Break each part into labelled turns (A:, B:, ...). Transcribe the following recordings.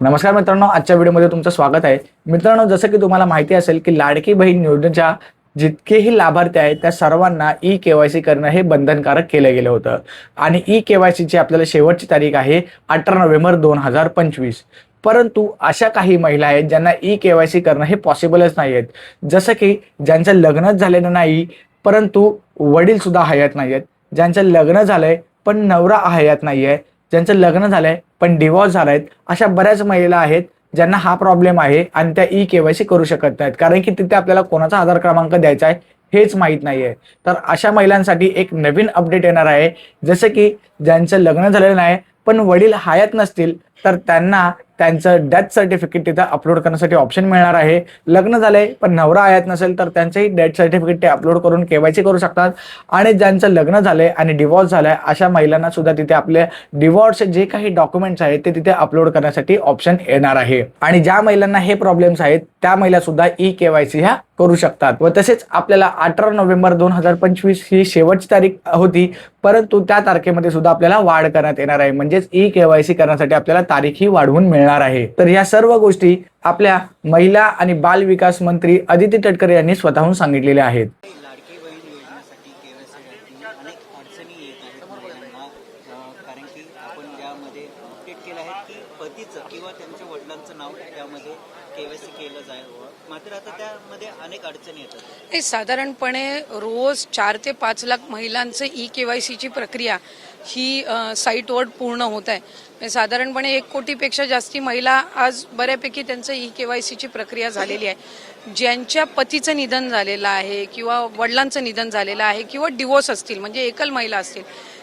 A: नमस्कार मित्रांनो आजच्या व्हिडिओमध्ये तुमचं स्वागत आहे. मित्रांनो जसं की तुम्हाला माहिती असेल की लाडकी बहीण योजनेच्या जितकेही लाभार्थी आहेत त्या सर्वांना ई केवायसी करणं हे बंधनकारक केलं गेलं होतं. आणि ई केवायसीची आपल्याला शेवटची तारीख आहे अठरा नोव्हेंबर दोन हजार पंचवीस. परंतु अशा काही महिला आहेत ज्यांना ई केवायसी करणं हे पॉसिबलच नाही आहेत. जसं की ज्यांचं लग्नच झालेलं नाही परंतु वडील सुद्धा हयात नाही आहेत. ज्यांचं लग्न झालंय पण नवरा हयात नाही आहे. ज्यांचं लग्न झालंय पण डिवॉर्स झालाय अशा बऱ्याच महिला आहेत ज्यांना हा प्रॉब्लेम आहे आणि त्या ई केवायसी करू शकत नाहीत. कारण की तिथे आपल्याला कोणाचा आधार क्रमांक द्यायचा आहे हेच माहीत नाहीये. तर अशा महिलांसाठी एक नवीन अपडेट येणार आहे. जसं की ज्यांचं लग्न झालेलं नाही पण वडील हयात नसतील तर त्यांना त्यांचं डेथ सर्टिफिकेट तिथं अपलोड करण्यासाठी ऑप्शन मिळणार आहे. लग्न झालंय पण नवरा आयात नसेल तर त्यांचंही डेथ सर्टिफिकेट ते अपलोड करून केवायसी करू शकतात. आणि ज्यांचं लग्न झालंय आणि डिवॉर्स झालाय अशा महिलांना सुद्धा तिथे आपले डिवॉर्स जे काही डॉक्युमेंट्स आहेत ते तिथे अपलोड करण्यासाठी ऑप्शन येणार आहे. आणि ज्या महिलांना हे प्रॉब्लेम्स आहेत त्या महिला सुद्धा ई केवायसी ह्या करू शकतात. व तसेच आपल्याला अठरा नोव्हेंबर दोन हजार पंचवीस ही शेवटची तारीख होती परंतु त्या तारखेमध्ये सुद्धा आपल्याला वाढ करण्यात येणार आहे. म्हणजेच ई केवायसी करण्यासाठी आपल्याला तारीख ही वाढवून मिळणार आहे. तर या सर्व गोष्टी आपल्या महिला आणि बाल विकास मंत्री अदिती तटकरे यांनी स्वतःहून सांगितलेल्या आहेत.
B: लाडकी बहीण योजनेसाठी कारण की आपण यामध्ये अपडेट केलं आहे की पतीचं किंवा त्यांच्या वडिलांचं नाव त्यामध्ये केवायसी केलं जाईल मात्र आता त्यामध्ये अनेक अडचणी येतात.
C: नाही साधारणपणे रोज चार ते पाच लाख महिलांचं ई केवायसीची प्रक्रिया ही अ, साईटवर पूर्ण होत आहे. म्हणजे साधारणपणे एक कोटीपेक्षा जास्ती महिला आज बऱ्यापैकी त्यांचं ई केवायसीची प्रक्रिया झालेली आहे. ज्यांच्या पतीचं निधन झालेलं आहे किंवा वडिलांचं निधन झालेलं आहे किंवा डिवोर्स असतील म्हणजे एकल महिला असतील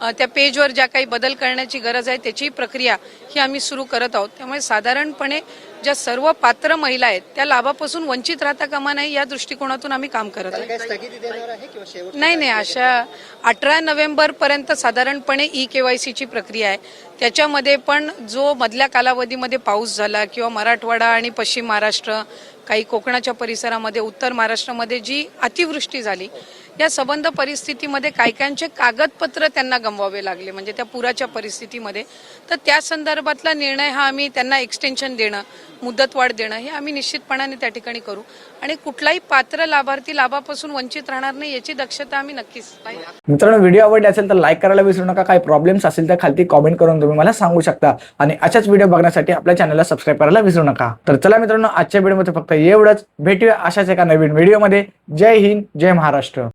C: त्या पेजवर ज्या काही बदल करण्याची गरज आहे त्याची प्रक्रिया ही आम्ही सुरू करत आहोत. त्यामुळे साधारणपणे ज्या सर्व पात्र महिला आहेत त्या लाभापासून वंचित राहता कामा नये या दृष्टिकोनातून आम्ही काम करत आहोत. नाही नाही अशा अठरा नोव्हेंबर पर्यंत साधारणपणे ई केवायसीची प्रक्रिया आहे. त्याच्यामध्ये पण जो मधल्या कालावधीमध्ये पाऊस झाला किंवा मराठवाडा आणि पश्चिम महाराष्ट्र काही कोकणाच्या परिसरामध्ये उत्तर महाराष्ट्रामध्ये जी अतिवृष्टी झाली या संबंध परिस्थितीमध्ये काही काहींचे कागदपत्र त्यांना गमवावे लागले. म्हणजे त्या पुराच्या परिस्थितीमध्ये. तर त्या संदर्भातला निर्णय हा आम्ही त्यांना एक्सटेन्शन देणं मुदतवाढ देणं हे आम्ही निश्चितपणाने त्या ठिकाणी करू. आणि कुठलाही पात्र लाभार्थी लाभापासून वंचित राहणार नाही याची दक्षता आम्ही नक्कीच
A: मित्रांनो व्हिडिओ आवडले असेल तर लाईक करायला विसरू नका. काही प्रॉब्लेम्स असेल तर खालती कॉमेंट करून तुम्ही मला सांगू शकता. आणि अशाच व्हिडिओ बघण्यासाठी आपल्या चॅनलला सबस्क्राईब करायला विसरू नका. तर चला मित्रांनो आजच्या व्हिडिओमध्ये फक्त एवढंच. भेटूया अशाच एका नवीन व्हिडिओमध्ये जय हिंद जय महाराष्ट्र.